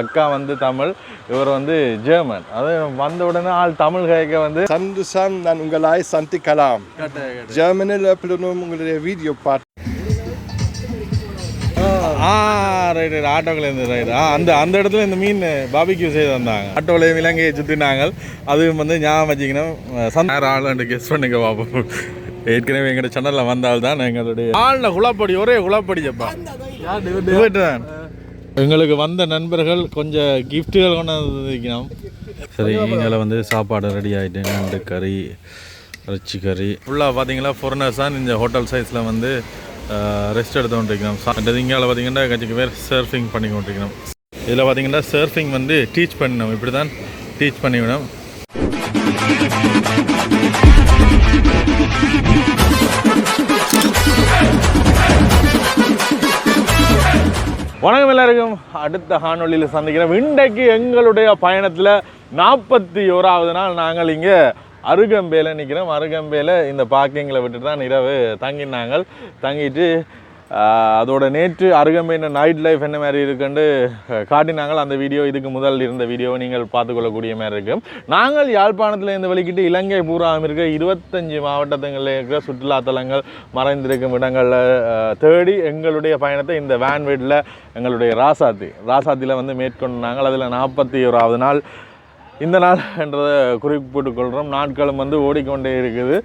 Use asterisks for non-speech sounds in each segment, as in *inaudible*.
அக்கா வந்து தமிழ் இவர் வந்து ஜெர்மன். அது வந்த உடனே ஆள் தமிழ் கேட்க வந்து சந்துசம் நான் உங்களை சந்திக்கலாம் ஜெர்மனில் எப்பொழுதும் உங்களுடைய வீடியோ பார்த்து ஆ ரைட் ரைட் ஆட்டோவில் இருந்து ரைட் ஆ அந்த அந்த இடத்துல இந்த மீன் பாபிக்யூ செய்து வந்தாங்க ஆட்டோவில் இலங்கையை சுற்றினாங்க அதுவும் வந்து ஞாபகம் வச்சுக்கணும். சந்தார ஆள் கெஸ் பண்ணுங்க பாப்போம். ஏற்கனவே எங்களோட சேனலில் வந்தால் தான் எங்களுடைய ஆளில் குழப்படி ஒரே குழப்படி ஜப்பா. எங்களுக்கு வந்த நண்பர்கள் கொஞ்சம் கிஃப்ட்டுகள் கொண்டு வந்துக்கணும் சரி இங்கே வந்து சாப்பாடு ரெடி ஆகிட்டு நண்டு கறி இறைச்சி கறி. ஃபுல்லாக பார்த்தீங்களா ஃபாரினர்ஸ் தான் இந்த ஹோட்டல் சைஸில் வந்து ரெஸ்ட் எடுத்து கொண்டிருக்கணும் சாப்பிட்டது இங்கே பார்த்தீங்கன்னா கட்சிக்கு பேர் சர்ஃபிங் பண்ணி கொண்டிருக்கணும் இதில் பார்த்தீங்கன்னா சர்ஃபிங் வந்து டீச் பண்ணணும். இப்படி தான் டீச் பண்ணிவிடணும் வணக்கம் எல்லாருக்கும். அடுத்த ஹானொலியில் சந்திக்கிறோம். இன்றைக்கு எங்களுடைய பயணத்தில் நாற்பத்தி ஓராவது நாள் நாங்கள் இங்கே அருகம்பேல நிற்கிறோம் அருகம்பேல இந்த பார்க்கிங்கில் விட்டுட்டு தான் இரவு தங்கினாங்க. தங்கிட்டு அதோட நேற்று அருகமையின நைட் லைஃப் என்ன மாதிரி இருக்குன்னு காட்டினாங்கள் காட்டினாங்க. அந்த வீடியோ இதுக்கு முதல் இருந்த வீடியோவை நீங்கள் பார்த்துக்கொள்ளக்கூடிய மாதிரி இருக்கும் நாங்கள் யாழ்ப்பாணத்தில் இருந்து வெளிக்கிட்டு இலங்கை பூராவும் இருக்க இருபத்தஞ்சு மாவட்டங்களில் இருக்கிற சுற்றுலாத்தலங்கள் மறைந்திருக்கும் இடங்களில் தேடி எங்களுடைய பயணத்தை இந்த வேன் வீட்டில் எங்களுடைய ராசாத்தி ராசாத்தியில் வந்து மேற்கொண்டு நாங்கள் அதில் நாற்பத்தி ஓராவது நாள் இந்த நாள் என்றதை குறிப்பிட்டுக் கொள்கிறோம் நாட்களும் வந்து ஓடிக்கொண்டே இருக்குது.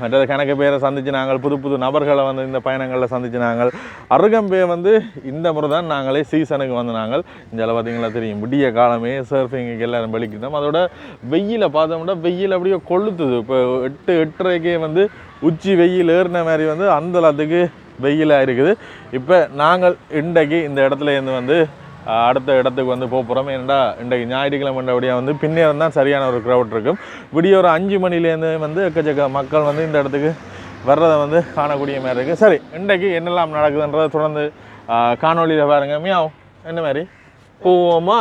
மற்றது கணக்கு பேரை சந்திச்சு நாங்கள் புது புது நபர்களை வந்து இந்த பயணங்களில் சந்திச்சு நாங்கள் அருகம்பே வந்து இந்த முறை தான் நாங்களே சீசனுக்கு வந்து நாங்கள் இந்த பார்த்தீங்களா தெரியும். விடிய காலமே சர்ஃபிங்குக்கு எல்லாரும் வெளிக்கிட்டோம். அதோட வெயிலை பார்த்தோம்னா வெயில் அப்படியே கொளுத்துது. இப்போ எட்டு எட்டரைக்கே வந்து உச்சி வெயில் ஏறின மாதிரி வந்து அந்த அளத்துக்கு வெயிலாக இருக்குது. இப்போ நாங்கள் இன்றைக்கு இந்த இடத்துல இருந்து வந்து அடுத்த இடத்துக்கு வந்து போக போகிறோம் ஏன்டா இன்றைக்கு ஞாயிற்றுக்கிழமைண்டபடியாக வந்து பின்னேரம் தான் சரியான ஒரு க்ரௌட் இருக்கும். விடிய ஒரு அஞ்சு மணிலேருந்து வந்து எக்கச்சக்க மக்கள் வந்து இந்த இடத்துக்கு வர்றதை வந்து காணக்கூடிய மாதிரி இருக்குது சரி இன்றைக்கு என்னெல்லாம் நடக்குதுன்றதை தொடர்ந்து காணொலியில் பாருங்க. மியாவ் என்ன மாதிரி? போவோமா?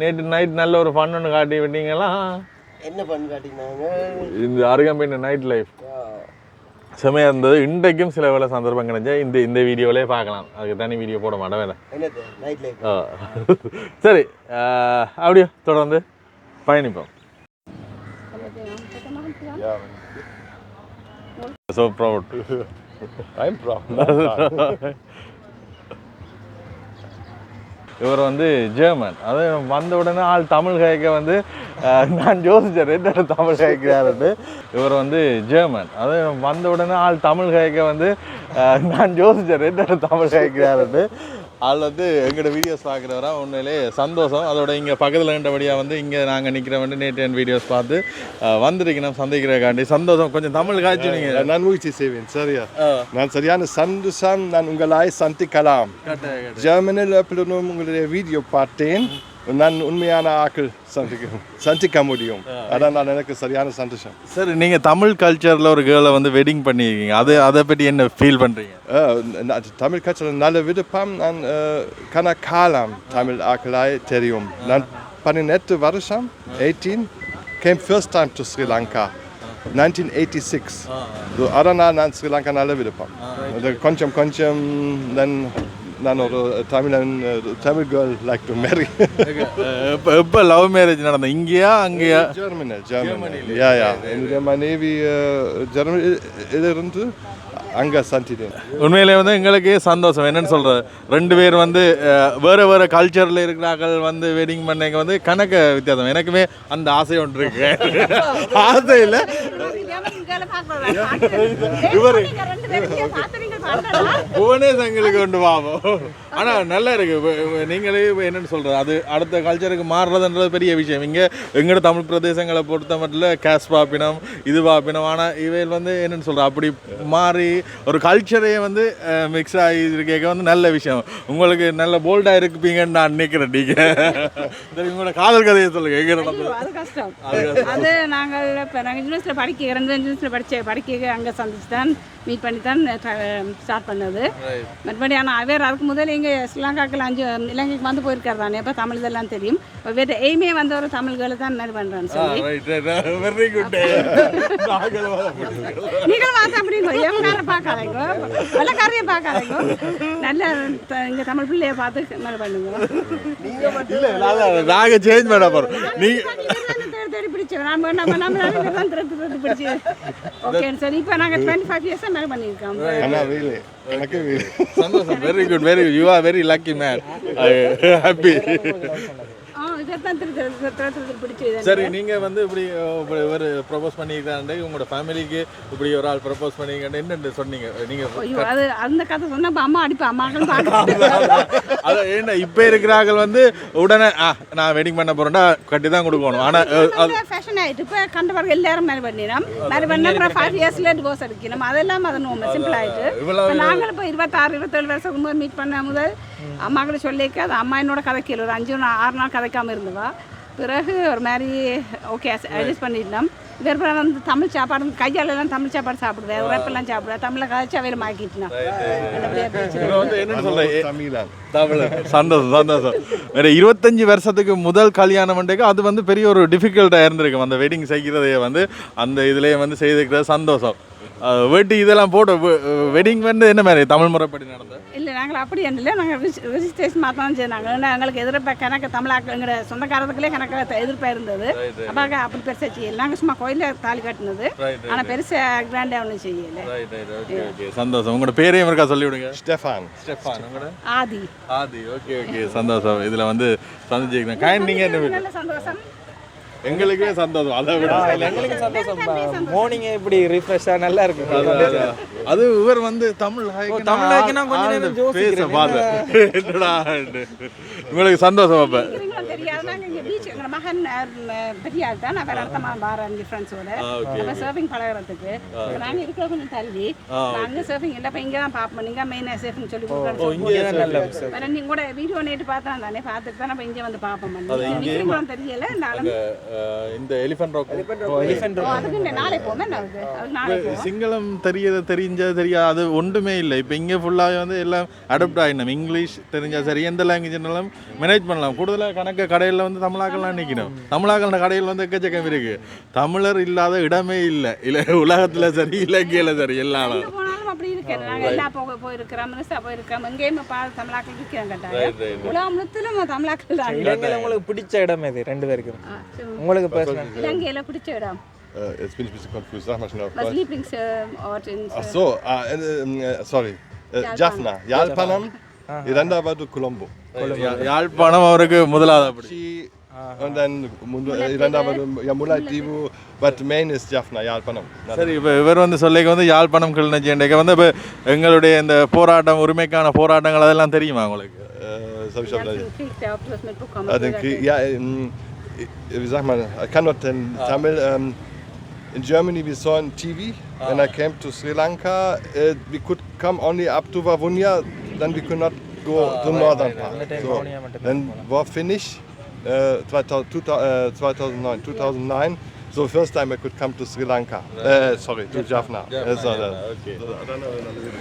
நேற்று நைட் நல்ல ஒரு ஃபன் ஒன்று காட்டி விட்டீங்களா என்ன பண்ணி காட்டினாங்க? இந்த அருகம்பின் நைட் லைஃப் செமையாக இருந்தது. இன்றைக்கும் சில வேலை சந்தர்ப்பம் கிடைச்சா இந்த இந்த வீடியோவிலே பார்க்கலாம். அதுக்கு தனி வீடியோ போட மாட்டேன் வேலை. சரி அப்படியே தொடர்ந்து பயணிப்போம். So proud I'm proud. *laughs* இவர் வந்து ஜெர்மன். அது வந்த உடனே ஆள் தமிழ் கேட்க வந்து நான் யோசித்தேன் ரெண்டு தமிழ் கேட்கிறாருன்னு இவர் வந்து ஜெர்மன். அது வந்த உடனே ஆள் தமிழ் கேட்க வந்து நான் யோசித்தேன் ரெண்டு தமிழ் கேட்கிறாருன்னு வந்து எங்களோட வீடியோஸ் பார்க்குறவரா உண்மையிலே சந்தோஷம். அதோட இங்கே பக்கத்தில் இருந்தபடியாக வந்து இங்கே நாங்கள் நிற்கிறவன் நேற்று என் வீடியோஸ் பார்த்து வந்திருக்கணும் சந்திக்கிறக்காண்டி சந்தோஷம். கொஞ்சம் தமிழ் காய்ச்சி நீங்கள் நான் முயற்சி செய்வேன். சரியா? நான் சரியான சந்துசம் நான் உங்களை சந்திக்கலாம். ஜெர்மனில் எப்பொழுதும் உங்களுடைய வீடியோ பார்த்தேன். நான் உண்மையான ஆக்கள் சந்திக்க சந்திக்க முடியும் அதான் நான் எனக்கு சரியான சந்தோஷம். சரி நீங்கள் தமிழ் கல்ச்சரில் ஒரு கேர்ளை வந்து வெட்டிங் பண்ணியிருக்கீங்க அது அதை பற்றி என்ன ஃபீல் பண்ணுறீங்க தமிழ் கட்சியில் நல்ல விருப்பம் நான் கனகாலம் தமிழ் ஆக்களாய் தெரியும். நான் பதினெட்டு வருஷம் eighteen came first time to Sri Lanka nineteen eighty six அதனால் நான் ஸ்ரீலங்கா நல்ல விருப்பம். கொஞ்சம் கொஞ்சம் நான் நான் ஒரு தமிழன் Tamil girl like to marry இப்போ எப்போ லவ் மேரேஜ் நடந்தது இங்கேயா அங்கேயா? ஜெர்மனி ஜெர்மனி யா யா என்னுடைய மனைவி ஜெர்மனி இருந்து அங்கே சந்தித்தேன் உண்மையிலே வந்து எங்களுக்கே சந்தோஷம். என்னன்னு சொல்றது? ரெண்டு பேர் வந்து வேற வேற கல்ச்சரில் இருக்கிறார்கள் வந்து வெட்டிங் பண்ணைக்கு வந்து கணக்கு வித்தியாசம். எனக்குமே அந்த ஆசை ஒன்று இருக்கு. *laughs* ஆசை இல்லை. எங்களுக்கு கொண்டு வாவோம் ஆனால் நல்லா இருக்கு. நீங்களே என்னன்னு சொல்றது. அது அடுத்த கல்ச்சருக்கு மாறுறதுன்றது பெரிய விஷயம். இங்கே எங்களோட தமிழ் பிரதேசங்களை பொறுத்த மட்டும் கேஸ் பாப்பினம் இது பாப்பினம் ஆனால் இவையில் வந்து என்னன்னு சொல்றது அப்படி மாறி ஒரு கல்ச்சரே வந்து மிக்ஸ் ஆகி இருக்க வந்து நல்ல விஷயம். உங்களுக்கு நல்ல போல்டாக இருப்பீங்கன்னு நான் நினைக்கிறேன் நீங்கள் சரி உங்களோட காதல் கதையை சொல்லுங்க. எங்க நடந்தது? அது நாங்கள் இப்போ நாங்கள் யூனிவர்சிட்டியில் படிக்கிறோம் யூனிவர்சிட்டியில் படிச்ச படிக்க அங்கே சந்திச்சு தான் மீட் பண்ணி தான் ஸ்டார்ட் பண்ணது. மற்றபடி ஆனால் அவர் அதுக்கு முதல்ல இங்கே ஸ்ரீலங்காக்கில் அஞ்சு இலங்கைக்கு வந்து போயிருக்காரு தானே அப்போ தமிழ் இதெல்லாம் தெரியும். வேறு எய்மே வந்து ஒரு தமிழ்களை தான் இது பண்ணுறேன்னு சொல்லி. வெரி குட் நீங்களும் பார்த்து அப்படிங்க எவங்கார பார்க்காதீங்க? வெள்ளக்காரையை பார்க்காதீங்க? நல்ல இங்க தமிழ் பிள்ளைய பார்த்து மேலே பண்ணுங்க. இல்ல நான் நாங்க சேஞ்ச் பண்ண போறோம். நீ பிடிச்சோம் நம்ம நம்ம நம்ம தான் பிடிச்சி. இப்போ நாங்கள் டுவெண்ட்டி ஃபைவ் இயர்ஸாக மேலே பண்ணியிருக்கோம். சந்தோஷம். Very good very you are very lucky man happy சரி நீங்க வந்து இப்படி ஒரு ப்ரொபோஸ் பண்ணியிருக்காண்டு உங்களோட ஃபேமிலிக்கு இப்படி ஒரு ஆள் ப்ரொபோஸ் பண்ணியிருக்காண்டு என்னென்னு சொன்னீங்க? நீங்க அது அந்த கதை சொன்னா இப்ப அம்மா அடிப்பா அம்மாக்கள் *laughs* ஏன்னா இப்போ இருக்கிறார்கள் வந்து உடனே ஆ நான் வெட்டிங் பண்ண போறேன்டா கட்டி தான் கொடுக்கணும். ஆனா அஹ், அது ஃபேஷன் ஆயிட்டு இப்போ கண்டவர்கள் எல்லாரும் மேலே பண்ணிடும் மேலே பண்ண அப்புறம் ஃபைவ் இயர்ஸ்ல டிவோர்ஸ் அடிக்கணும். அதெல்லாம் அது நோம்பு சிம்பிள் ஆயிட்டு. இவ்வளவு இப்போ இருபத்தாறு இருபத்தேழு முதல் மீட் பண்ண முதல் அம்மா கிட்ட சொல்லிக்க அது அம்மா என்னோட கதைக்கல ஒரு அஞ்சு நா- ஆறு நாள் கதைக்காம இருந்தவா. பிறகு ஒரு மாதிரி ஓகே அட்ஜஸ்ட் பண்ணிட்டோம் இவர் பிறகு வந்து தமிழ் சாப்பாடு கையால எல்லாம் தமிழ் சாப்பாடு சாப்பிடுவேன். உரைப்பெல்லாம் சாப்பிடுவேன். தமிழை கதைச்சு அவையில். தமிழ் *laughs* சந்தோஷம் சந்தோஷம். வேற இருபத்தஞ்சு வருஷத்துக்கு முதல் கல்யாணம் பண்ணிட்டு அது வந்து பெரிய ஒரு டிஃபிகல்ட்டாக இருந்திருக்கும். அந்த வெட்டிங் செய்கிறதையே வந்து அந்த இதுலேயே வந்து செய்திருக்கிறது சந்தோஷம். வெட்டி இதெல்லாம் போட்டு வெட்டிங் வந்து என்ன மாதிரி தமிழ் முறைப்படி நடந்தது? இல்லை நாங்கள் அப்படி இல்லை. நாங்கள் ரிஜிஸ்ட்ரேஷன் மாற்ற தான் செய்தாங்க எங்களுக்கு எதிர்ப்ப கணக்கு தமிழாக்கள் எங்களோட சொந்தக்காரத்துக்குள்ளே கணக்கு எதிர்ப்பாக இருந்தது. அப்போ அப்படி பெருசாக செய்யல. நாங்கள் சும்மா கோயிலில் தாலி கட்டினது. ஆனால் பெருசாக கிராண்டாக ஒன்றும் செய்யலை. சந்தோஷம். உங்களோட பேரையும் இருக்கா சொல்லி விடுங்க. Stefan. ஸ்டெஃபான் உங்களோட? ஆதி. ஆதி. ஓகே ஓகே சந்தோஷம். இதில் வந்து சந்திச்சிருக்கேன் நீங்கள் சந்தோஷம். எங்களுக்கே சந்தோஷம் அதை விட. எங்களுக்கு சந்தோஷம் மார்னிங்கே இப்படி ரிஃப்ரெஷ்ஷாக நல்லா இருக்கு அது இவர் வந்து தமிழ் ஹைக்குனா தமிழ் ஹைக்குனா கொஞ்ச ஆழ்ந்து நேரம். பேச பார்த்தேன். என்னடா? உங்களுக்கு சந்தோஷம் அப்ப. மகன் அஹ், பெரிய ஆள் தான். இடத்தமா பாரு அஞ்சு ஃப்ரெண்ட்ஸோட அப்போ சர்ஃபிங் பழகிறதுக்கு. நாங்கள் இருக்கிற கொஞ்சம் தள்ளி நாங்கள் சர்ஃபிங் இல்லை இப்போ இங்கே தான் பார்ப்போம். நீங்கள் மெயினாக சர்ஃபிங் சொல்லி கொடுக்குறோம் வேறு நீங்கள் கூட வீடியோ நேற்று பார்த்தா தானே பார்த்துட்டு தான் நம்ம இங்கே வந்து பார்ப்போம். தெரியல இருந்தாலும் இந்த எலிஃபென்ட் ராக். எலிஃபென்ட் போவோம் சிங்களம் தெரியது தெரிஞ்சது தெரியாது அது ஒன்றுமே இல்லை. இப்போ இங்கே ஃபுல்லாக வந்து எல்லாம் அடாப்ட் ஆகினோம் இங்கிலீஷ் தெரிஞ்சால் சரி எந்த லாங்குவேஜ்னாலும் மேனேஜ் பண்ணலாம். கூடுதலாக கணக்கு கடையில் வந்து தமிழாக்கள்லாம் நிற்கணும் தமிழாக்கள் கடையில் வந்து எக்கச்சக்கம் இருக்கு. தமிழர் இல்லாத இடமே இல்லை. இல்லை உலகத்தில் சரி இலங்கையில் சரி போனாலும் அப்படி இருக்கிறது நாங்கள் எல்லா போக போயிருக்கிறோம் மினிஸ்டா போயிருக்கிறோம் எங்கேயுமே பா தமிழாக்கள் இருக்கிறோம் கட்டாயம் உலகம் முழுத்திலும் தமிழாக்கள் தான் இலங்கையில் உங்களுக்கு பிடிச்ச இடம் எது ரெண்டு பேருக்கும். உங்களுக்கு இலங்கையில பிடிச்ச இடம் jetzt bin ich ein bisschen confused. Sag mal schnell auf Was Deutsch. Lieblingsort in Ach so, ah, äh, sorry. Äh, Jaffna. Jalpanam. Iranda war Colombo. யா- யாழ்ப்பாணம் அவருக்கு முதலாவது அப்படி Äh, war du ja, Mulativu. But main ist Jaffna, Jalpanam. சரி இப்போ இவர் வந்து சொல்லிக்க வந்து யாழ்ப்பாணம் கிளிநொச்சியண்டைக்கு வந்து இப்போ எங்களுடைய இந்த போராட்டம் உரிமைக்கான போராட்டங்கள் அதெல்லாம் தெரியுமா உங்களுக்கு Äh, Ah, nicht. ja, ähm, wie sagt man, ich kann doch den Tamil. Ähm, in Germany we saw on TV when I came to Sri Lanka. Uh, we could come only up to Vavunia, then we could not go to northern part. So, then war finish uh, 2000, 2000, uh, 2009, 2009. So first time I could come to Sri Lanka. Uh, sorry, to Jaffna. Uh, so, uh,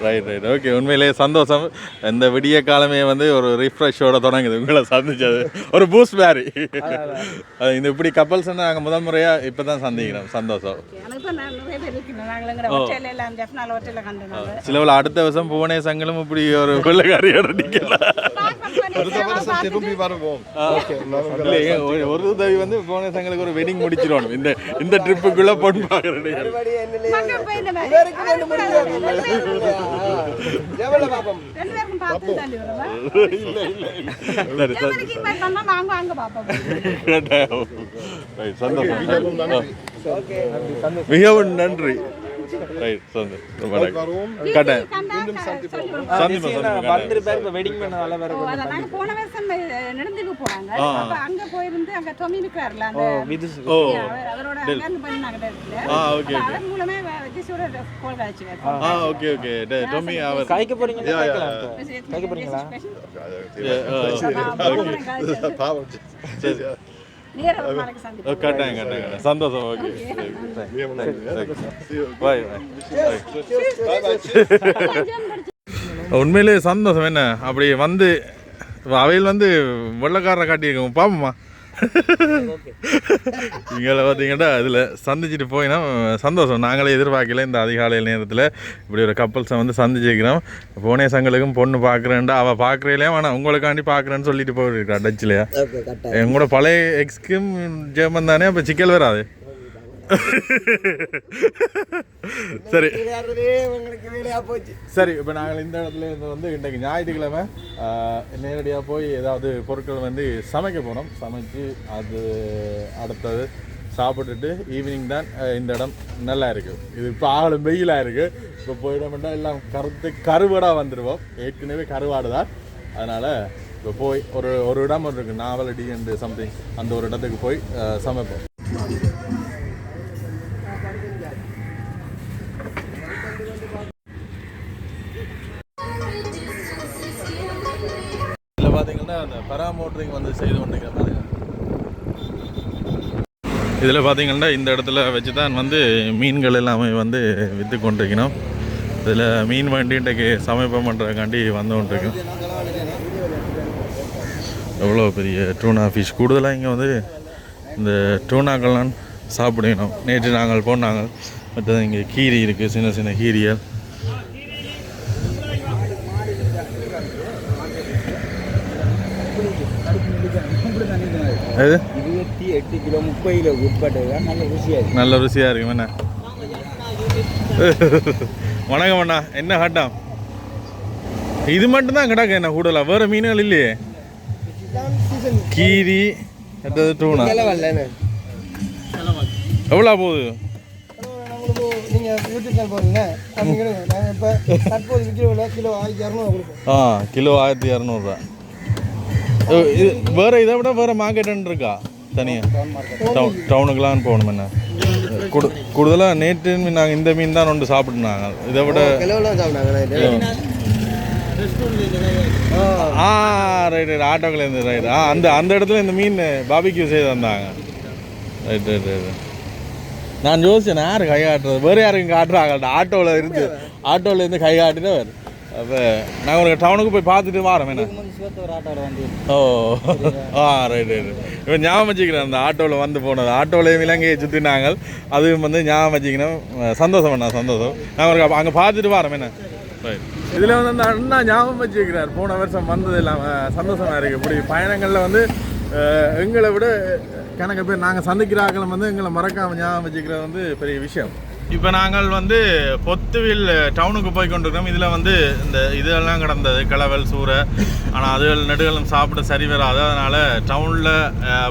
right right okay உண்மையிலேயே சந்தோஷம். இந்த விடிய காலமே வந்து ஒரு ரிஃப்ரெஷோட தொடங்குது. உங்களை சந்திச்சது. ஒரு பூஸ்ட் மாதிரி. இந்த இப்படி கப்பல்ஸ் நாங்கள் முதல் முறையாக இப்போ தான் சந்திக்கிறோம். சந்தோஷம். Okay, ஆனா இப்ப நான் நிறைய பேர் இருக்கிறோம். நாங்கள் எங்கட hotel எல்லாம் ஜெஃப்னால hotel ல கண்டனால. சிலவில் அடுத்த வருஷம் புவனே சங்கலும் இப்படி ஒரு வெள்ளக்காரியோட நிற்கலாம் warm. இல்லையே ஒரு- உதவி வந்து புவனே சங்கலுக்கு ஒரு வெட்டிங் முடிச்சிடணும் இந்த இந்த ட்ரிப்புக்குள்ளே பொண்ணு. ரைட் சந்தோஷம். மிகவும் நன்றி. போன வருஷம் நெடுந்தீவு போனாங்க. அப்ப அங்க போயிருந்து அங்க அவரோட ஓகே மூலமே கோல் ஆ. Okay okay. டொமி அவர் காய்க்க போறீங்க காய்க்கலாம் Yeah, Ein paar- சரி. கட்டாயம் கட்டாயம். சந்தோஷம். ஓகே பாய் உண்மையிலே சந்தோஷம் என்ன? அப்படி வந்து அவையில் வந்து வெள்ளக்காரரை காட்டியிருக்கோம். பாப்போம்மா. இங்களை பார்த்தீங்கன்னா இதில் சந்திச்சுட்டு போயினா சந்தோஷம். நாங்களே எதிர்பார்க்கல இந்த அதிகாலை நேரத்தில் இப்படி ஒரு கப்பல்ஸை வந்து சந்திச்சிருக்கிறோம் போனே சங்களுக்கும் பொண்ணு பார்க்குறேன்டா அவள் பார்க்குறேலையா வேணாம் உங்களுக்காண்டி பார்க்குறேன்னு சொல்லிட்டு போயிருக்கா டச்சிலையா எங்களோட பழைய எக்ஸ்க்கும் ஜெர்மன் தானே அப்போ சிக்கல் வராது. சரி. சரி இப்போ நாங்கள் இந்த இடத்துல இருந்து வந்து இன்றைக்கு ஞாயிற்றுக்கிழமை நேரடியாக போய் ஏதாவது பொருட்கள் வந்து சமைக்க போனோம் சமைச்சு அது அடுத்தது சாப்பிட்டுட்டு ஈவினிங் தான் இந்த இடம் நல்லா இருக்கு. இது இப்போ ஆளும் வெயிலாக இருக்கு. இப்போ போயிடமெண்டா எல்லாம் கருத்து கருவாடாக வந்துடுவோம் ஏற்கனவே கருவாடு தான். அதனால் இப்போ போய் ஒரு ஒரு இடம் இருக்குது நாவலடி அண்டு சம்திங் அந்த ஒரு இடத்துக்கு போய் சமைப்போம். பார்த்தீங்கன்னா அந்த பராமோட்டரிங் வந்து செய்து கொண்டிருக்கிறாங்க. இதில் பார்த்தீங்கன்னா இந்த இடத்துல வச்சு தான் வந்து மீன்கள் எல்லாமே வந்து விற்று கொண்டிருக்கணும் இதில் மீன் வண்டி இன்றைக்கு சமைப்பம் பண்ணுறக்காண்டி வந்து கொண்டிருக்கோம் எவ்வளோ பெரிய டூனா ஃபிஷ் கூடுதலாக இங்கே வந்து இந்த டூனாக்கள்லாம் சாப்பிடணும். நேற்று நாங்கள் போனாங்க. மற்றது இங்கே கீரி இருக்குது சின்ன சின்ன கீரியல் அது இருபத்தி எட்டு கிலோ முப்பது கிலோ உட்பட்டது நல்ல ருசியாக இருக்கு. நல்ல ருசியாக இருக்கும் என்ன வணக்கம் அண்ணா என்ன ஹட்டாம் இது மட்டும்தான் கிடக்கு என்ன கூடலாம் வேற மீன்கள் இல்லையே. கீரி அடுத்தது டூனா எவ்வளோ போகுது? ஆ கிலோ ஆயிரத்தி இரநூறுவா இது வேற இதை விட வேற மார்க்கெட்டுன்னு இருக்கா? தனியாக டவுன் டவுனுக்குலாம் போகணும் என்ன? கூடு கூடுதலாக நேற்று மீன் நாங்கள் இந்த மீன் தான் ஒன்று சாப்பிட்டுனாங்க. இதை விட ஆ. ரைட் ரைட் ஆட்டோக்குலேருந்து ரைட் ஆ அந்த அந்த இடத்துல இந்த மீன் பாபிக்யூ செய்து தந்தாங்க. ரைட் ரைட் ரைட் நான் யோசிச்சேன் யார் கை காட்டுறது வேறு யாருக்கும் காட்டுறாங்க ஆட்டோவில் இருந்து ஆட்டோவில் இருந்து கை காட்டினவர். அப்போ நான் ஒரு டவுனுக்கு போய் பார்த்துட்டு வாரோம் என்ன? ஓ ஆ ரைட் ரைட் இவன் ஞாபகம் வச்சுக்கிறேன் அந்த ஆட்டோவில் வந்து போனது. ஆட்டோவில் இலங்கையை சுற்றினாங்க அதுவும் வந்து ஞாபகம் வச்சுக்கணும் சந்தோஷம் அண்ணா சந்தோஷம். நான் ஒரு அங்கே பார்த்துட்டு வரோம் என்ன? ரைட் இதில் வந்து அந்த அண்ணா ஞாபகம் வச்சுக்கிறார். போன வருஷம் வந்தது இல்லாமல் சந்தோஷமாக இருக்குது இப்படி பயணங்களில் வந்து எங்களை விட கணக்கு பேர் நாங்கள் சந்திக்கிறாக்களும் வந்து எங்களை மறக்காமல் ஞாபகம் வச்சுக்கிறது வந்து பெரிய விஷயம். இப்போ நாங்கள் வந்து பொத்துவில் டவுனுக்கு போய் கொண்டிருக்கிறோம் இதில் வந்து இந்த இதெல்லாம் கிடந்தது கிளவல் சூறை. ஆனால் அதுகள் நெடுகளும் சாப்பிட சரி வராது. அதனால் டவுனில்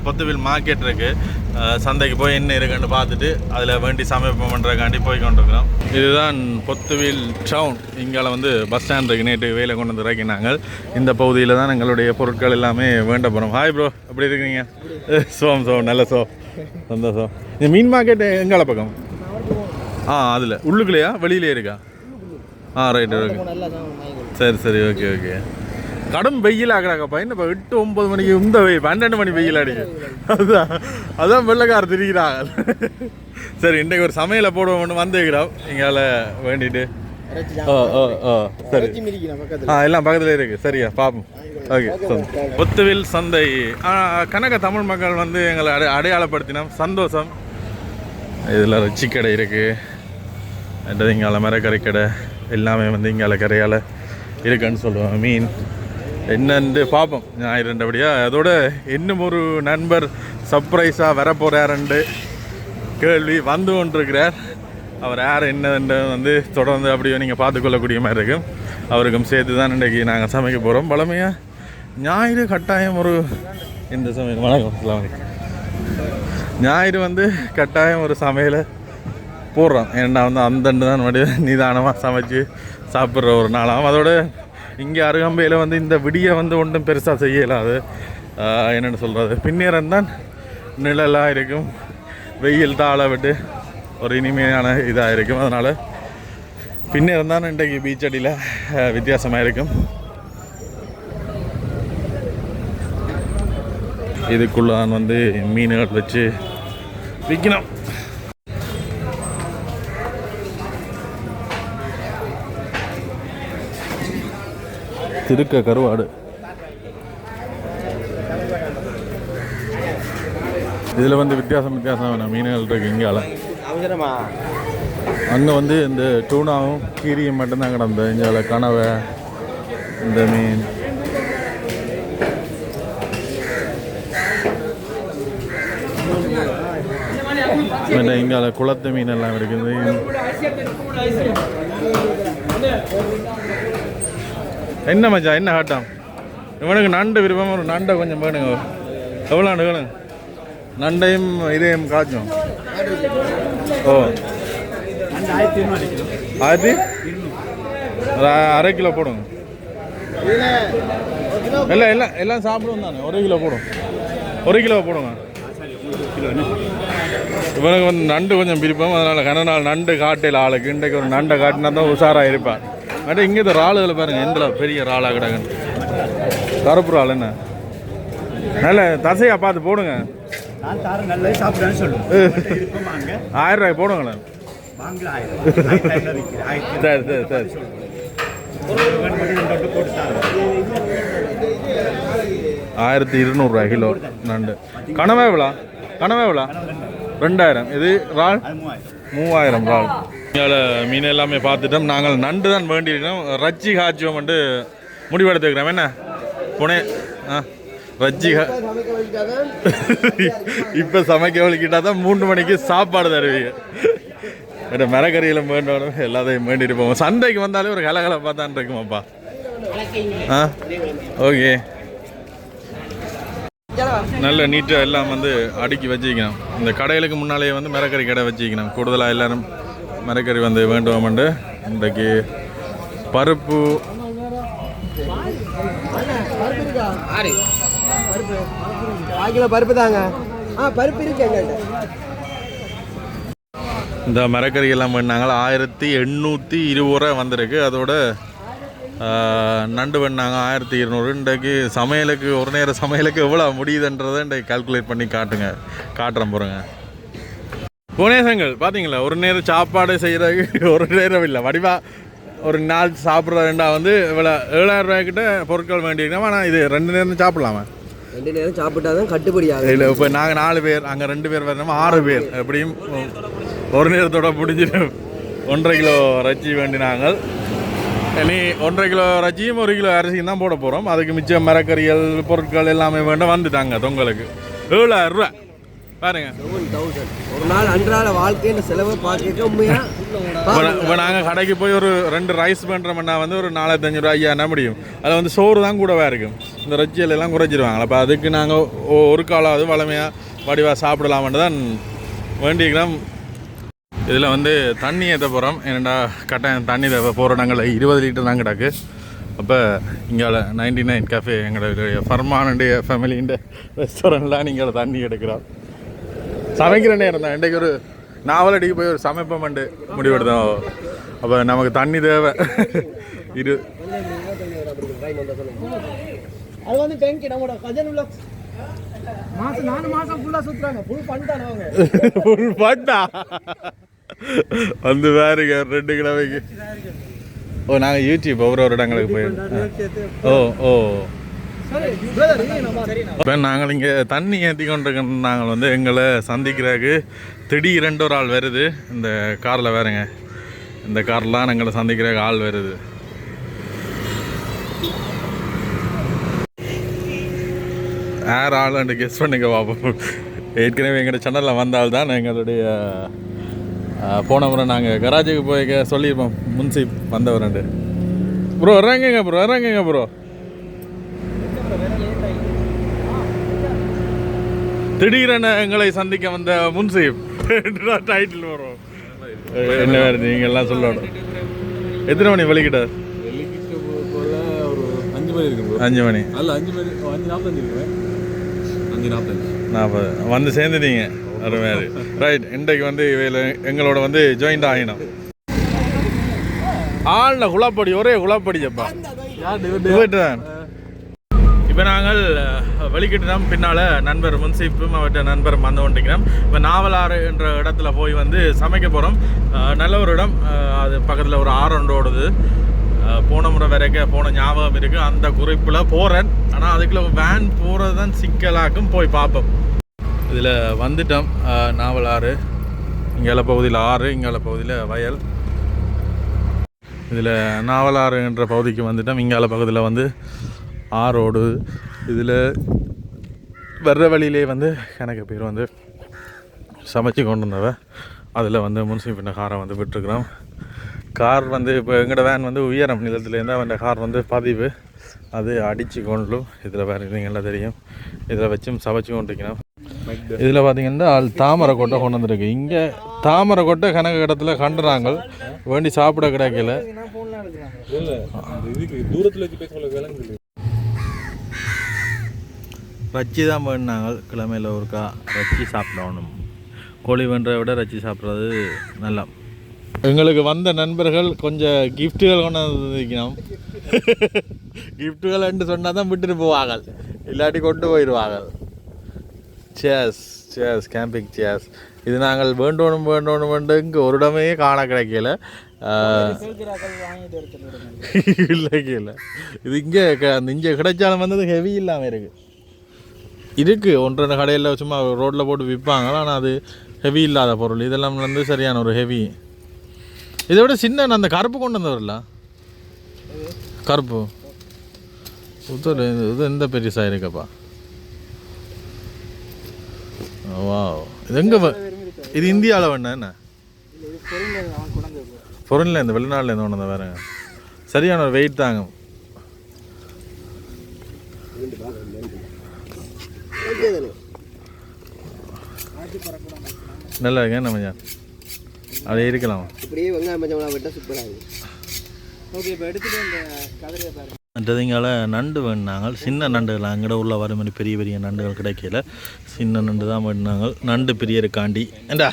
பொத்துவில் மார்க்கெட் இருக்குது சந்தைக்கு போய் என்ன இருக்குன்னு பார்த்துட்டு அதில் வேண்டி சமைப்பம் பண்ணுறக்காண்டி போய் கொண்டிருக்கிறோம் இதுதான் பொத்துவில் டவுன் இங்கே வந்து பஸ் ஸ்டாண்ட் இருக்கு. நேற்று வேலை கொண்டு வந்து இறக்கினாங்க. இந்த பகுதியில் தான் எங்களுடைய பொருட்கள் எல்லாமே வேண்ட போகிறோம் ஹாய் ப்ரோ எப்படி இருக்கீங்க சோம் சோம். நல்ல சோ சந்தோஷம். இந்த மீன் மார்க்கெட் எங்கால பக்கம்? ஆ அதில். உள்ளுக்குள்ளேயா? வெளியிலே இருக்கா? ஆ ரைட் ஓகே சரி சரி ஓகே ஓகே கடும் வெயில் ஆகிறாங்கப்பா என்னப்பா எட்டு ஒம்பது மணிக்கு இந்த வெயில் பன்னெண்டு மணி வெயில் அடிக்கு அதுதான் அதான் வெள்ளக்கார திரிக்கிறாங்க சரி இன்றைக்கு ஒரு சமையலை போடுவோம்னு வந்துக்கிறோம் எங்களால் வேண்டிட்டு. ஓ ஓ ஓ சரி. ஆ எல்லாம் பக்கத்தில் இருக்கு. சரியா பார்ப்போம் ஓகே ஒத்துவில் சந்தை. கனக தமிழ் மக்கள் வந்து எங்களை அடை அடையாளப்படுத்தினோம். சந்தோஷம். இதில் ரிச்சி கடை இருக்குது என்றது இங்கால மரக்கறி கடை எல்லாமே வந்து இங்கால கரையால் இருக்குன்னு சொல்லுவாங்க. மீன் என்னென்று பார்ப்போம் ஞாயிறு ரெண்டபடியாக அதோட இன்னும் ஒரு நண்பர் சர்ப்ரைஸாக வரப்போகிறாருண்டு கேள்வி வந்து கொண்டிருக்கிறார். அவர் யார் என்னன்னு வந்து தொடர்ந்து அப்படியே நீங்கள் பார்த்துக்கொள்ளக்கூடிய மாதிரி இருக்கும் அவருக்கும் சேர்த்து தான் இன்றைக்கி நாங்கள் சமைக்க போகிறோம் பழமையாக ஞாயிறு கட்டாயம் ஒரு இந்த சமையல் வணக்கம் ஞாயிறு வந்து கட்டாயம் ஒரு சமையலை. போடுறோம். ஏன்னா வந்து அந்தண்டு தான் மடி நிதானமாக சமைச்சு சாப்பிட்ற ஒரு நாளாகும் அதோட இங்கே அருகம்பையில் வந்து இந்த விடியை வந்து ஒன்றும் பெருசாக செய்யலாது ஆஹ் என்னென்னு சொல்கிறது பின்னேரம் தான் நிழலாக இருக்கும். வெயில் தாள விட்டு ஒரு இனிமையான இதாக இருக்கும். அதனால் பின்னேரம் தான் இன்றைக்கு பீச் அடியில் வித்தியாசமாக இருக்கும். இதுக்குள்ளான் வந்து மீன்கள் வச்சு விற்கணும் திருக்க கருவாடு. இதில் வந்து வித்தியாசம் வித்தியாசம் மீன்கள் இருக்கு இங்கால. அங்கே வந்து இந்த டூனாவும் கீரியும் மட்டும்தான் கிடந்த இங்கே கனவை இந்த மீன். இங்கால குளத்து மீன் எல்லாம் இருக்குது. என்ன மச்சான் என்ன ஆட்டம் இவனுக்கு நண்டு விருப்பம் ஒரு நண்டை கொஞ்சம் வேணுங்க எவ்வளோ நண்டு நண்டையும் இதையும் காய்ச்சும். ஓ. ஆயிரத்தி ஒரு அரை கிலோ போடுங்க. எல்லாம் எல்லாம் எல்லாம் சாப்பிடுவோம் தானே. ஒரு கிலோ போடும் ஒரு கிலோ போடுங்க. இவனுக்கு வந்து நண்டு கொஞ்சம் பிரிப்போம் அதனால் கன நாள் நண்டு காட்டையில் ஆளுக்கு. இன்றைக்கு ஒரு நண்டை காட்டினா தான் உஷாராக இருப்பான் அட இங்கே இந்த இறாலுகளை பாருங்க எந்த பெரிய இறாலாக கிடக்குன்னு. கருப்பு இறால் என்ன? நல்ல தசையா பார்த்து போடுங்க. ஆயிரம் ரூபாய் போடுங்களேன். சரி ஆயிரத்தி இருநூறுவா கிலோ நண்டு. கனவா எவ்வளோ? கனவா எவ்வளோ? ரெண்டாயிரம். இது இறால் மூவாயிரம். மூவாயிரம் இறால் மீன் எல்லாமே பார்த்துட்டோம். நாங்கள் நண்டு தான் வேண்டியிருக்கோம் ரச்சி காய்ச்சுவோம் வந்து முடிவெடுத்துக்கிறோம் என்ன? புனே ஆ ரஜ்ஜி இப்போ சமைக்க வலிக்கிட்டா தான் மூன்று மணிக்கு சாப்பாடு தருவீங்க. வேற மரக்கறியில் வேண்டாலும் எல்லாத்தையும் வேண்டிட்டு போவோம். சந்தைக்கு வந்தாலே ஒரு கலகலப்பாக தான் இருக்குமாப்பா. ஆ ஓகே. நல்ல நீட்டாக எல்லாம் வந்து அடுக்கி வச்சுக்கணும் இந்த கடைகளுக்கு முன்னாலேயே வந்து மரக்கறி கடை வச்சுக்கணும் கூடுதலாக எல்லோரும் மரக்கறி வந்து வேண்டுவோம்ண்டு. இன்றைக்கு பருப்பு. பருப்பு தாங்க. ஆ பருப்பு இருக்கு இந்த மரக்கறி எல்லாம் பண்ணாங்க ஆயிரத்தி எண்ணூற்றி இருபது ரூபா வந்திருக்கு. அதோட நண்டு பண்ணாங்க ஆயிரத்தி இருநூறு. இன்றைக்கு சமையலுக்கு ஒரு நேரம் சமையலுக்கு எவ்வளோ முடியுதுன்றதை இன்றைக்கு கால்குலேட் பண்ணி காட்டுங்க. காட்டுறேன் போகிறேங்க புவனேசங்கள் பார்த்தீங்களா *laughs* ஒரு நேரம் சாப்பாடு செய்கிறதுக்கு ஒரு நேரம் இல்லை. வடிவா ஒரு நாள் சாப்பிட்றதுண்டா வந்து இவ்வளோ ஏழாயிரம் ரூபாய்க்கிட்ட பொருட்கள் வேண்டியிருக்கோம். ஆனால் இது ரெண்டு நேரம் சாப்பிடலாமா? ரெண்டு நேரம் சாப்பிட்டாதான் கட்டுப்படி ஆகும் இல்லை இப்போ நாங்கள் நாலு பேர் அங்கே ரெண்டு பேர் வரணும் ஆறு பேர். எப்படியும் ஒரு நேரத்தோட முடிஞ்சிடும். ஒன்றரை கிலோ ரச்சி வேண்டினாங்கள் இனி ஒன்றரை கிலோ ரச்சியும் ஒரு கிலோ அரிசியும் தான் போட போகிறோம் அதுக்கு மிச்சம் மரக்கறிகள் பொருட்கள் எல்லாமே வேண்டாம் வந்துட்டாங்க தொங்கலுக்கு ஏழாயிரம் ரூபா பாருங்க. ஒரு நாள் அன்றாட வாழ்க்கைன்ற செலவை பார்க்க உண்மையா? இப்போ நாங்கள் கடைக்கு போய் ஒரு ரெண்டு ரைஸ் பண்ணுறோம்னா வந்து ஒரு நாலாயிரத்தஞ்சு ரூபா ஐயா என்ன முடியும். அதில் வந்து சோறு தான் கூடவா இருக்கும். இந்த ரச்சியல் எல்லாம் குறைச்சிருவாங்க அப்போ அதுக்கு நாங்கள் ஒரு காலாவது வளமையாக வடிவாக சாப்பிடலாம்னு தான் வேண்டிக்கிறோம் இதில் வந்து தண்ணி ஏற்ற போகிறோம் என்னடா கட்டாயம் தண்ணி போகிற நாங்கள் இருபது லிட்டர் தான் கிடக்கு. அப்போ இங்கே நைன்டி நைன் கஃபே எங்களுடைய ஃபர்மானுடைய ஃபேமிலின்ற ரெஸ்டாரண்ட்லாம் நீங்கள் தண்ணி எடுக்கிறோம். சமைக்கிற நேரம் தான். இன்றைக்கு ஒரு நாவலடிக்கு போய் ஒரு சமைப்பமண்டு முடிவெடுத்தோம். அப்போ நமக்கு தண்ணி தேவை. இரு. அது வந்து டேங்கி நம்மளோட கஜன் உள்ள மாசம் நாலு மாசம் ஃபுல்லா சுத்துறாங்க. ஃபுல் பண்ணிட்டாங்க அவங்க. வந்து பாருங்க ரெண்டு கிழமைக்கு. ஓ நாங்கள் யூடியூப் ஒவ்வொரு இடங்களுக்கு போயிருந்தோம். ஓ ஓ. இப்போ நாங்கள் இங்கே தண்ணி ஏற்றி கொண்டிருக்க நாங்கள் வந்து எங்களை சந்திக்கிறதுக்கு திடீரெண்டு ஒரு ஆள் வருது. இந்த காரில் வேறுங்க. இந்த கார்லாம் எங்களை சந்திக்கிறதுக்கு ஆள் வருது. யார் ஆளுன்னு கெஸ் பண்ணுங்க பார்ப்போம் ஏற்கனவே எங்களோட சேனலில் வந்தால் தான் எங்களுடைய போன முறை நாங்கள் கராஜுக்கு போய் சொல்லியிருப்போம். முன்சி வந்தவரண்டு ப்ரோ இறங்குங்க ப்ரோ இறங்குங்க ப்ரோ திடீரென எங்களை சந்திக்க வந்த முன்சீப். டைட்டில் வரும்? என்ன வேறு நீங்கள் எல்லாம் சொல்லணும். எத்தனை மணி ஒரு அஞ்சு மணி. அல்ல அஞ்சு மணி அஞ்சு நாற்பத்தஞ்சு அஞ்சு நாற்பத்தஞ்சு நாற்பது வந்து சேர்ந்துட்டீங்க. மாதிரி ரைட் இன்றைக்கு வந்து இவையில் எங்களோட வந்து ஜாயிண்ட் ஆகினோம். ஆளில் குழப்படி ஒரே குழப்படி அப்பா இப்போ நாங்கள் வெளிக்கிட்டோம் பின்னால் நண்பர் முன்சீப்பும் அவர்கிட்ட நண்பர் வந்து கொண்டிருக்கிறோம் இப்போ நாவலாறு என்ற இடத்துல போய் வந்து சமைக்க போகிறோம் நல்ல ஒரு இடம். அது பக்கத்தில் ஒரு ஆறு ஒன்று ஓடுது. போன முறை வரைக்கும் போன ஞாபகம் இருக்குது அந்த குறிப்பில் போகிறேன் ஆனால் அதுக்குள்ள வேன் போகிறது தான் சிக்கலாக்கும். போய் பார்ப்போம். இதில் வந்துட்டோம். நாவலாறு. இங்கால பகுதியில் ஆறு இங்கால பகுதியில் வயல். இதில் நாவலாறு என்ற பகுதிக்கு வந்துட்டோம். இங்கால பகுதியில் வந்து ஆறோடு இதில் வர்ற வழியிலே வந்து எனக்கு பேர் வந்து சமைச்சு கொண்டு வந்தவ அதில் வந்து முன்சிபின்ன காரை வந்து விட்டுருக்குறோம். கார் வந்து இப்போ எங்களோட வேன் வந்து உயரம் நிலத்துலேருந்து அவன் கார் வந்து பதிவு. அது அடித்து கொண்டும் இதில் வேறு இதுங்கெல்லாம் தெரியும். இதில் வச்சும் சமைச்சு கொண்டிருக்கிறோம். இதில் பார்த்தீங்கன்னா ஆள் தாமரை கொட்டை கொண்டு வந்திருக்கு. இங்கே தாமரை கொட்டை கணக்கு இடத்துல கண்டுறாங்க. வேண்டி சாப்பிட கிடைக்கல. தூரத்தில் வச்சு பேச ரச்சி தான் வேணுனாங்க. கிழமையில் ஒருக்கா ரச்சி சாப்பிடணும். கோழி வேண்டதை விட ரச்சி சாப்பிட்றது நல்லா. எங்களுக்கு வந்த நண்பர்கள் கொஞ்சம் கிஃப்ட்டுகள் கொண்டு வந்துக்கணும் கிஃப்ட்டுகள் என்று சொன்னால் தான் விட்டுட்டு போவாங்க இல்லாட்டி கொண்டு போயிடுவாங்க சேஸ் சேஸ் கேம்பிங் சேஸ் இது நாங்கள் வேண்டோணும் வேண்டோணும் வேண்டு இங்கே ஒரு இடமே காண கிடைக்கல. இல்லை கீழே இது இங்கே இங்கே கிடைச்சாலும் வந்தது ஹெவி இல்லாமல் இருக்குது இருக்குது ஒன்று ரெண்டு கடையில் சும்மா ரோட்டில் போட்டு விற்பாங்க ஆனால் அது ஹெவி இல்லாத பொருள். இதெல்லாம் வந்து சரியான ஒரு ஹெவி இதை விட சின்ன அந்த கருப்பு கொண்டு வந்தவர்ல? கருப்பு. உத்தர் இது எந்த பெருசாக இருக்கப்பா? வா இது எங்கே இது இந்தியாவில் வேணா என்ன? பொருளில் இந்த வெளிநாட்டில் இருந்து கொண்டு வந்த வேற. சரியான ஒரு வெயிட் தாங்க. நல்லா இருக்கேன் நம்ம ஞான். அப்படியே இருக்கலாம். இப்படியே வெங்காயம் பச்சை வெட்ட சூப்பராக ஓகே இப்போ எடுத்துட்டு இந்த கதிரையை பாருங்க. மற்றதுங்கால நண்டு வேணுனாங்க. சின்ன நண்டுகள் அங்கட உள்ள வர மாதிரி பெரிய பெரிய நண்டுகள் கிடைக்கல. சின்ன நண்டு தான் வேணுனாங்க. நண்டு பிரியருக்காண்டி. ஏண்டா?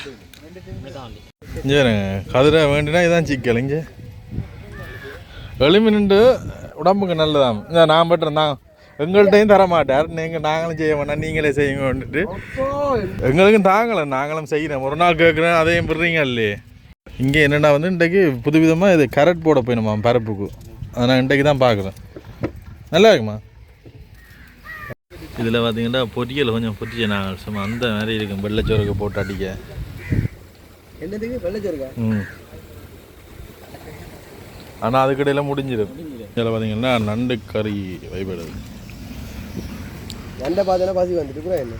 பாருங்க, கதிரை வேண்டினா இதான் சிக்கல். இங்கே. எலும்பி நின்று உடம்புக்கு நல்லதாம். இந்த நான் பட்டுறேன் தான் எங்கள்கிட்டையும் தர மாட்டார் நீங்கள் நாங்களும் செய்ய வேணாம் நீங்களே செய்யுங்கன்ட்டு எங்களுக்கும் தாங்கலை நாங்களும் செய்கிறோம் ஒரு நாள் கேட்குறேன் அதையும் விடுறீங்க இல்லையே? இங்கே என்னடா வந்து இன்றைக்கு புதுவிதமாக இது கரட் போட போயிடுமா பரப்புக்கு? அதை நான் இன்றைக்கு தான் பார்க்குறேன் நல்லா இருக்குமா? இதில் பார்த்தீங்கன்னா பொரியல் கொஞ்சம் பொரிச்ச நாங்கள் சும்மா அந்த மாதிரி இருக்கும். வெள்ளைச்சோறுக்கு போட்டு அடிக்க. என்னதுக்கு? வெள்ளச்சோருக்கா ம். ஆனால் அதுக்கிடையில் முடிஞ்சிடும். இதில் பார்த்தீங்கன்னா நண்டு கறி வைபடுது நண்டை பார்த்தோன்னா பசி வந்துட்டு கூட என்ன?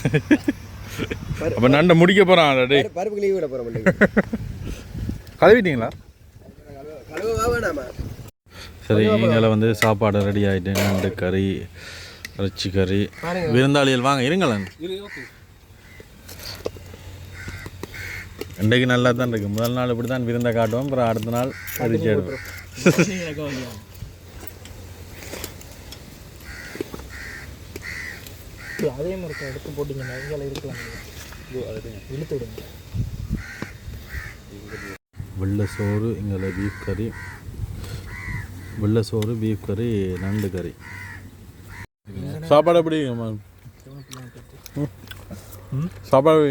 *laughs* அப்போ நண்டை முடிக்க போகிறான் டேய். பருப்புக்கு லீவ் விட போகிற மாட்டேங்க கழுவிட்டீங்களா? சரி இங்கே வந்து சாப்பாடு ரெடி ஆகிட்டு நண்டு கறி இறைச்சி கறி விருந்தாளிகள் வாங்க இருங்களேன் இன்றைக்கு நல்லா தான் இருக்கு. முதல் நாள் இப்படி தான் விருந்தை காட்டுவோம் அப்புறம் அடுத்த நாள் இறைச்சி எடுப்போம். அதே மாதிரி எடுத்து போட்டிங்கன்னா இங்கே இருக்கலாம். இழுத்து விடுங்க. வெள்ளை சோறு இங்கே பீஃப் கறி வெள்ளை சோறு பீஃப் கறி நண்டு கறி சாப்பாடு எப்படி? சாப்பாடு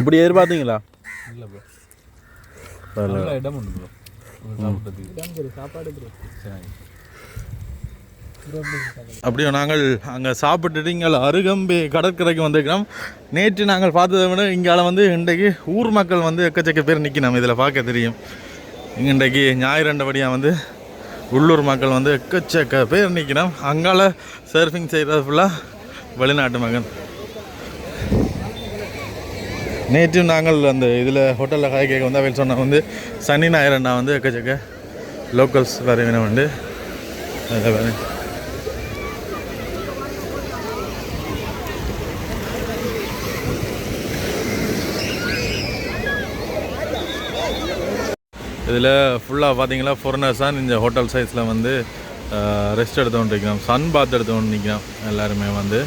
இப்படி எதிர்பார்த்தீங்களா? இல்லை ப்ரோ இடம் உண்டு ப்ரோ சாப்பாடு ப்ரோ சரி அப்படியே நாங்கள் அங்கே சாப்பிட்டுட்டு இங்கே அருகம்பே கடற்கரைக்கு வந்திருக்கிறோம். நேற்று நாங்கள் பார்த்ததை விட இங்கால வந்து இன்றைக்கு ஊர் மக்கள் வந்து எக்கச்சக்க பேர் நிற்கணும் இதில் பார்க்க தெரியும். இன்றைக்கு ஞாயிறண்டபடியாக வந்து உள்ளூர் மக்கள் வந்து எக்கச்சக்க பேர் நிற்கணும் அங்கால சர்ஃபிங் செய்கிறது ஃபுல்லாக வெளிநாட்டு மகன். நேற்று நாங்கள் அந்த இதில் ஹோட்டலில் காய் கேட்க வந்து அவள் சொன்ன வந்து சனி ஞாயிறு அண்ணா வந்து எக்கச்சக்க லோக்கல்ஸ் வேறு வந்து. இதில் ஃபுல்லாக பார்த்தீங்கன்னா ஃபாரினர்ஸ் தான் இந்த ஹோட்டல் சைஸில் வந்து ரெஸ்ட் எடுத்துகிட்டு நிற்கிறோம் சன் பாத் எடுத்துகிட்டு நிற்கிறோம் எல்லாருமே வந்து.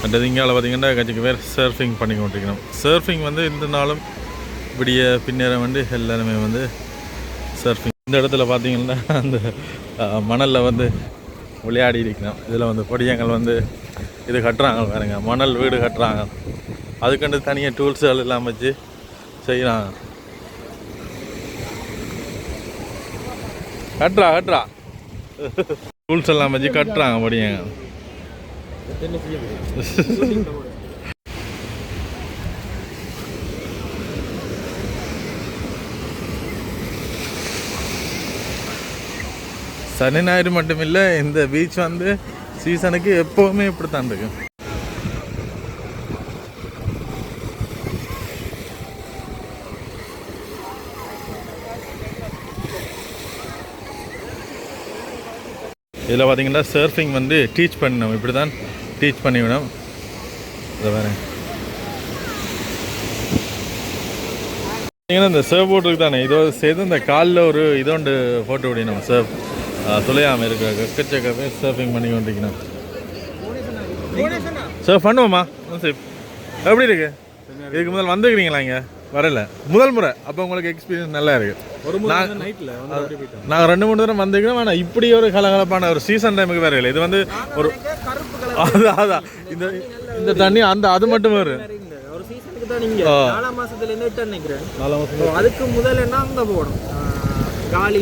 மற்றது இங்கால பார்த்தீங்கன்னா கட்சிக்கு பேர் சர்ஃபிங் பண்ணி கொண்டிருக்கிறோம் சர்ஃபிங் வந்து இந்த நாளும் விடிய பின்னேரம் வந்து எல்லாருமே வந்து சர்ஃபிங் இந்த இடத்துல பார்த்தீங்கன்னா அந்த மணலில் வந்து விளையாடி இருக்கிறோம் இதில் வந்து பொடியங்கள் வந்து இது கட்டுறாங்க பாருங்கள் மணல் வீடு கட்டுறாங்க. அதுக்கண்டு தனியாக டூல்ஸுகள் எல்லாம் வச்சு செய்கிறாங்க. கட்டுறா கட்டுறா. ரூல்ஸ் எல்லாம் வச்சு கட்டுறாங்க பொடியங்க சனி ஞாயிறு மட்டுமில்லை இந்த பீச் வந்து சீசனுக்கு எப்போவுமே இப்படி தான் இருக்கு இதில் பார்த்தீங்கன்னா சர்ஃபிங் வந்து டீச் பண்ணணும். இப்படி தான் டீச் பண்ணிவிடும் இதை வேறு பார்த்தீங்கன்னா இந்த சர்வ் போர்ட் இருக்கு தானே? இதோ சேர்த்து இந்த காலில் ஒரு இதோண்டு போட்டு விடணும் சர்வ் துளையாமல் இருக்க எக்கச்சக்கவே சர்ஃபிங் பண்ணி கொண்டிருக்கணும். சர்வ் பண்ணுவோமா சேஃப் எப்படி இருக்கு? இதுக்கு முதல் வந்துக்கிறீங்களா இங்கே? வரல. முதல் முறை. அப்போ உங்களுக்கு எக்ஸ்பீரியன்ஸ் நல்லா இருக்குது நாங்கள் ரெண்டு மூணு தடவை வந்துக்கிறோம் ஆனால் இப்படி ஒரு கலகலப்பான ஒரு சீசன் டைமுக்கு வேற இல்லை. இது வந்து ஒரு கருப்பு அதான் அதான். இந்த இந்த தண்ணி அந்த அது மட்டும் வரும். நாலாம் மாசத்துல இருந்து அதுக்கு முதல்ல என்ன அங்க போகணும்? காலி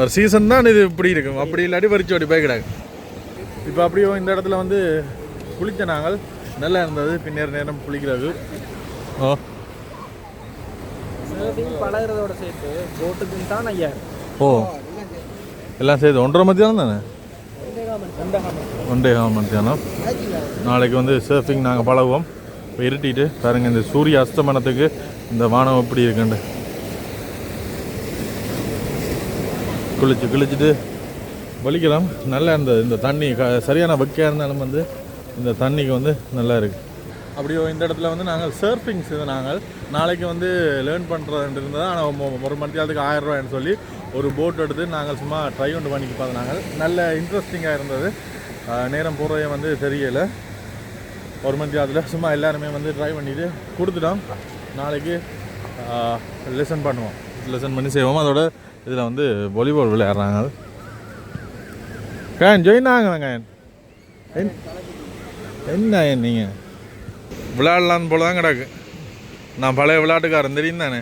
ஒரு சீசன் தான் இது இப்படி இருக்கும். அப்படி இல்லாட்டி வரிச்சு ஓடி போய் கிடாது இப்போ அப்படியே இந்த இடத்துல வந்து குளித்த நாங்கள். நல்லா இருந்தது. பின்னர் நேரம் குளிக்கிறது. ஓ சேர்த்து தான் ஐயாயிரம் ஓ. எல்லாம் சேர்த்து ஒன்றரை மத்தியானம் தானே? ஒன்றே கால் மத்தியானம். நாளைக்கு வந்து சர்ஃபிங் நாங்கள் பழகுவோம். இப்போ இருட்டிட்டு பாருங்கள் இந்த சூரிய அஸ்தமனத்துக்கு இந்த வானம் எப்படி இருக்குண்டு. குளிச்சு குளிச்சுட்டு வலிக்கலாம். நல்லா இருந்தது. இந்த தண்ணி க சரியான வெக்கையாக இருந்தாலும் வந்து இந்த தண்ணிக்கு வந்து நல்லா இருக்குது அப்படியோ இந்த இடத்துல வந்து நாங்கள் சர்ஃபிங் இது நாங்கள். நாளைக்கு வந்து லேர்ன் பண்ணுறது இருந்தது ஆனால் ஒரு மணித்தியாலத்துக்கு ஆயிரம் ரூபாய்னு சொல்லி ஒரு போட் எடுத்து நாங்கள் சும்மா ட்ரை ஒன்று பண்ணி பார்த்தோம் நாங்கள். நல்ல இன்ட்ரெஸ்டிங்காக இருந்தது. நேரம் போகிறதே வந்து தெரியலை. ஒரு மணி அதில் சும்மா எல்லாருமே வந்து ட்ரை பண்ணிட்டு கொடுத்துட்டோம். நாளைக்கு லெசன் பண்ணுவோம். லெசன் பண்ணி செய்வோம். அதோட இதில் வந்து வாலிபால் விளையாடுறாங்க. கேன் ஜெயின் ஆகுங்க கேன் என்ன நீங்கள் விளையாடலான்னு போல தான் கிடக்கு நான் பழைய விளையாட்டுக்காரன் தெரியும் தானே